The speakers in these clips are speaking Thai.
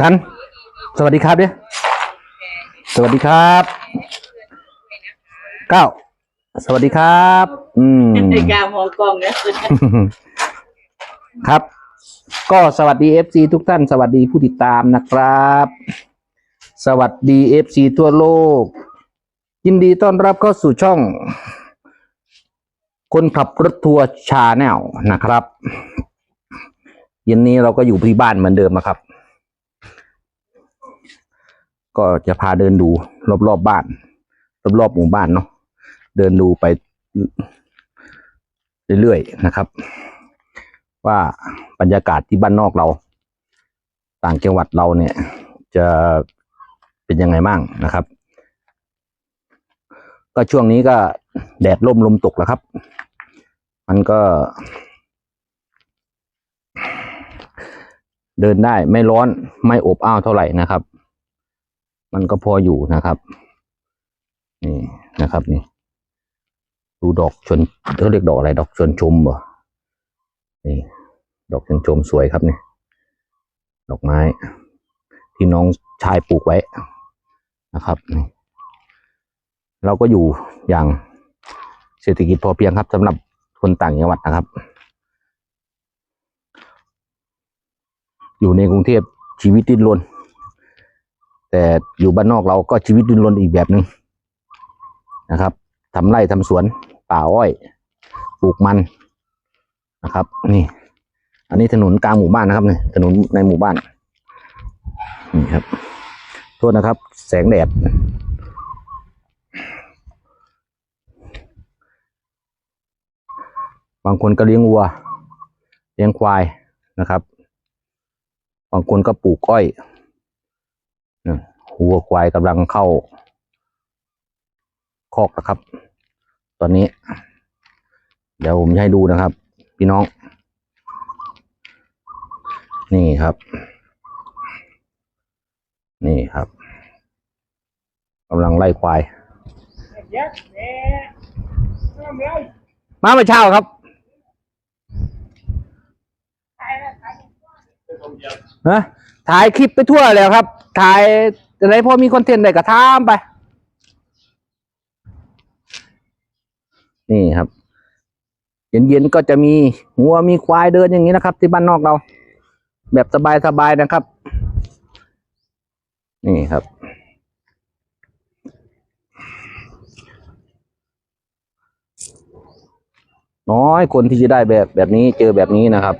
กัน สวัสดีครับเนี่ยสวัสดีครับเก้าสวัสดีครับ อืมในการมองกล้องเนี่ยครับ ก็สวัสดี FC ทุกท่าน สวัสดีผู้ติดตามนะครับ สวัสดี FC ทั่วโลก ยินดีต้อนรับเข้าสู่ช่อง คนขับรถทัวร์ชาแนลนะครับ เย็นนี้เราก็อยู่ที่บ้านเหมือนเดิมนะครับ ก็จะพาเดินดูรอบๆบบ้าน รอบๆหมู่บ้านเนาะเดินดูไปเรื่อยๆนะครับ ว่าบรรยากาศที่บ้านนอกเรา ต่างจังหวัดเราเนี่ย จะเป็นยังไงบ้างนะครับ ก็ช่วงนี้ก็แดดร่มลมตกแล้วครับ มันก็ เดินได้ไม่ร้อนไม่อบอ้าวเท่าไหร่นะครับ มันก็พออยู่นะครับ นี่นะครับนี่ ดูดอกชนเขาเรียกดอกอะไร ดอกชนชมเหรอนี่ ดอกชนชมสวยครับนี่ดอกไม้ ที่น้องชายปลูกไว้นะครับนี่เราก็อยู่อย่างเศรษฐกิจพอเพียงครับสำหรับคนต่างจังหวัดนะครับ อยู่ในกรุงเทพชีวิตดิ้นรนแต่อยู่บ้านนอกเราก็ชีวิตดิ้นรนอีกแบบหนึ่งนะครับทำไร่ทำสวนป่าอ้อย ปลูกมันนะครับ นี่ อันนี้ถนนกลางหมู่บ้านนะครับเนี่ยถนนในหมู่บ้านนี่ครับโทษนะครับ แสงแดดบางคนก็เลี้ยงวัว เลี้ยงควายนะครับ บางคนก็ปลูกอ้อยนี่วัวควายกำลังเข้า คอกนะครับ ตอนนี้ เดี๋ยวผมจะให้ดูนะครับ พี่น้อง นี่ครับ นี่ครับกำลังไล่ควาย มาเมื่อเช้าครับ ฮะถ่ายคลิปไปทั่วแล้วครับ ถ่ายอะไรพอมีคอนเทนต์ได้ก็ทำไป นี่ครับ เย็นๆก็จะมีวัวมีควายเดินอย่างนี้นะครับ ที่บ้านนอกเรา แบบสบายๆนะครับ นี่ครับน้อยคนที่จะได้แบบแบบนี้เจอแบบนี้นะครับ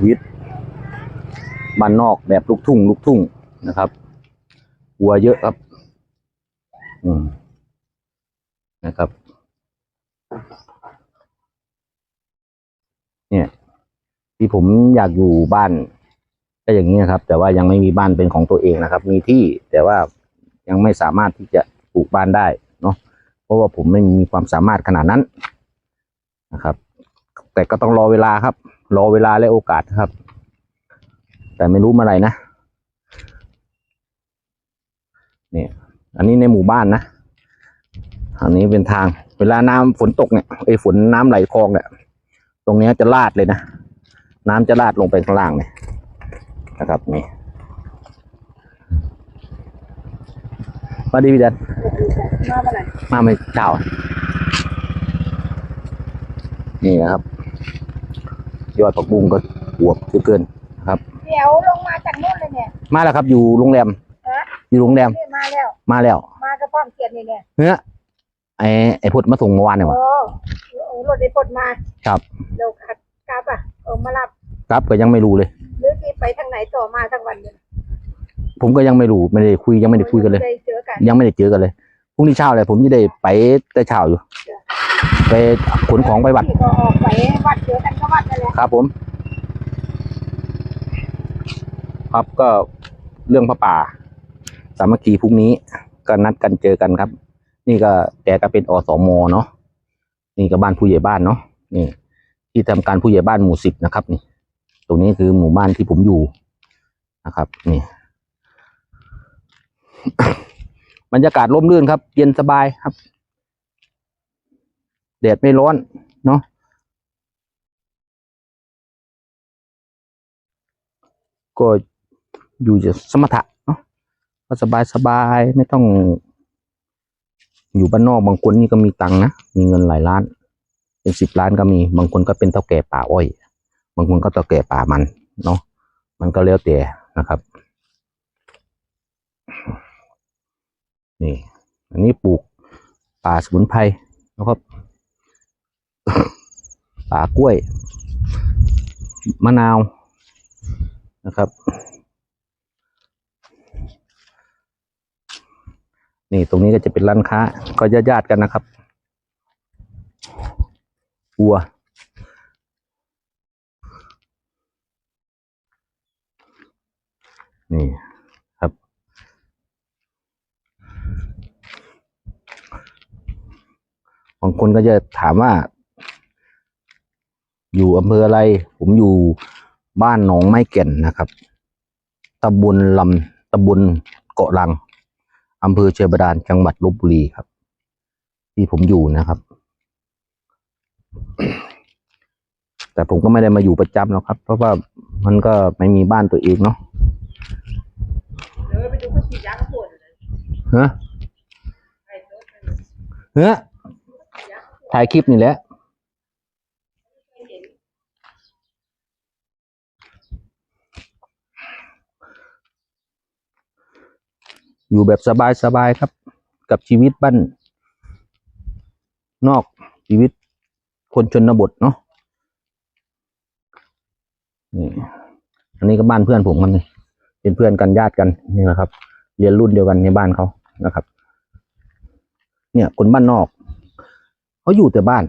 ชีวิตบ้านนอกแบบลูกทุ่ง ลูกทุ่งนะครับวัวเยอะครับ อืมนะครับ เนี่ย ที่ผมอยากอยู่บ้านก็อย่างนี้นะครับ แต่ว่ายังไม่มีบ้านเป็นของตัวเองนะครับ มีที่แต่ว่ายังไม่สามารถที่จะปลูกบ้านได้เนาะเพราะว่าผมไม่มีความสามารถขนาดนั้นนะครับ แต่ก็ต้องรอเวลาครับ รอเวลาและโอกาสครับ แต่ไม่รู้เมื่อไหร่นะเนี่ยอันนี้ในหมู่บ้านนะอันนี้เป็นทาง เวลาน้ำฝนตกเนี่ยไอ้ฝนน้ำไหลคลองเนี่ยตรงเนี้ยจะลาดเลยนะน้ำจะลาดลงไปข้างล่างเนี่ยนะครับนี่มาดีพี่แดนมาเมื่อไหร่มาไม่เช้านี่นะครับ ยอดผักบุ้งก็อวบเหลือเกินครับ เดี๋ยวลงมาจากนู่นเลยเนี่ยมาแล้วครับ อยู่โรงแรม ฮะอยู่โรงแรม นี่มาแล้ว มาแล้ว มากระป้อมเกียรตินี่เนี่ยเนื้อไอ้ไอ้พุทธมาส่งเมื่อวานเนี่ยวะโอ้โอ้รถได้ปลดมาครับเดี๋ยวขัดกลับอะเออมารับครับก็ยังไม่รู้เลย หรือที่ไปทางไหนต่อมาทั้งวันเนี่ยผมก็ยังไม่รู้ไม่ได้คุยยังไม่ได้คุยกันเลย ได้เจอกันยังไม่ได้เจอกันเลยพรุ่งนี้เช้าเลยผมจะได้ไปแต่เช้าอยู่ ไปขนของไปวัดที่ก็ออกไปวัดเจอกันก็วัดนั่นแหละครับผม ครับก็เรื่องพระป่า สามัคคีพรุ่งนี้ก็นัดกันเจอกันครับ นี่ก็แกก็เป็นอสมเนาะนี่ก็บ้านผู้ใหญ่บ้านเนาะนี่ ที่ทำการผู้ใหญ่บ้านหมู่สิบนะครับ นี่ ตรงนี้คือหมู่บ้านที่ผมอยู่นะครับ นี่บรรยากาศร่มรื่นครับ เย็นสบายครับ แดดไม่ร้อนเนาะก็อยู่จะสมถะเนาะก็สบายสบายไม่ต้อง อยู่บ้านนอกบางคนนี่ก็มีตังนะมีเงินหลายล้าน เป็นสิบล้านก็มี บางคนก็เป็นเท่าแก่ป่าอ้อย บางคนก็เท่าแก่ป่ามันเนาะมันก็แล้วแต่นะครับ นี่ อันนี้ปลูกป่าสมุนไพรนะครับ ป่ากล้วย มะนาวนะครับ นี่ตรงนี้ก็จะเป็นร้านค้า ก็ญาติๆกันนะครับวัวนี่ครับบางคนก็จะถามว่า อยู่อำเภออะไร ผมอยู่บ้านหนองไม้แก่นนะครับตำบลลำตำบลเกาะลังอำเภอเชียงบาดาลจังหวัดลบบุรีครับ ที่ผมอยู่นะครับ แต่ผมก็ไม่ได้มาอยู่ประจำหรอกครับ เพราะว่ามันก็ไม่มีบ้านตัวเองเนาะเดี๋ยวไปดูเขาฉีดยาข้าวโพดเลยฮะไอ้รถมันเฮ้ยถ่ายคลิปนี่แหละ ไม่เห็น อยู่แบบสบายๆครับ กับชีวิตบ้านนอกชีวิตคนชนบทเนาะนี่อันนี้ก็บ้านเพื่อนผมกันนี่เป็นเพื่อนกันญาติกันนี่นะครับ เรียนรุ่นเดียวกันในบ้านเขานะครับ เนี่ยคนบ้านนอกเขาอยู่แต่บ้าน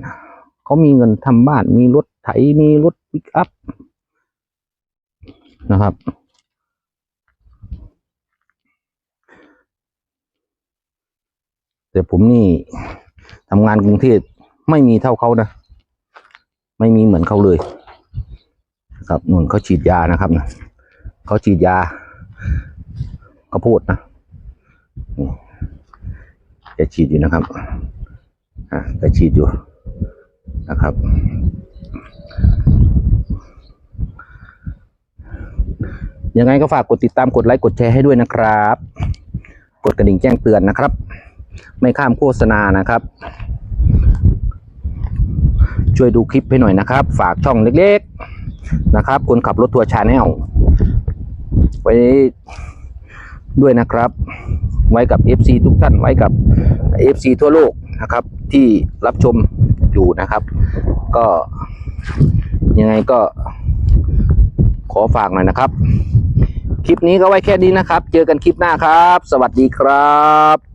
เขามีเงินทำบ้าน มีรถไถมีรถปิกอัพนะครับ แต่ผมนี่ทำงานกรุงเทพไม่มีเท่าเขานะ ไม่มีเหมือนเขาเลยครับนุ่นเขาฉีดยานะครับนะเขาฉีดยาเขาพูดนะนี่แกฉีดอยู่นะครับอะฉีดอยู่นะครับยังไงก็ฝากกดติดตามกดไลค์กดแชร์ให้ด้วยนะครับ กดกระดิ่งแจ้งเตือนนะครับ ไม่ข้ามโฆษณานะครับ ช่วยดูคลิปให้หน่อยนะครับ ฝากช่องเล็กๆนะครับ คนขับรถทัวร์ชาแนลไว้ด้วยนะครับ ไว้กับ FC ทุกท่านไว้กับ FC ทั่วโลกนะครับ ที่รับชมอยู่นะครับ ก็ยังไงก็ขอฝากหน่อยนะครับ คลิปนี้ก็ไว้แค่นี้นะครับ เจอกันคลิปหน้าครับ สวัสดีครับ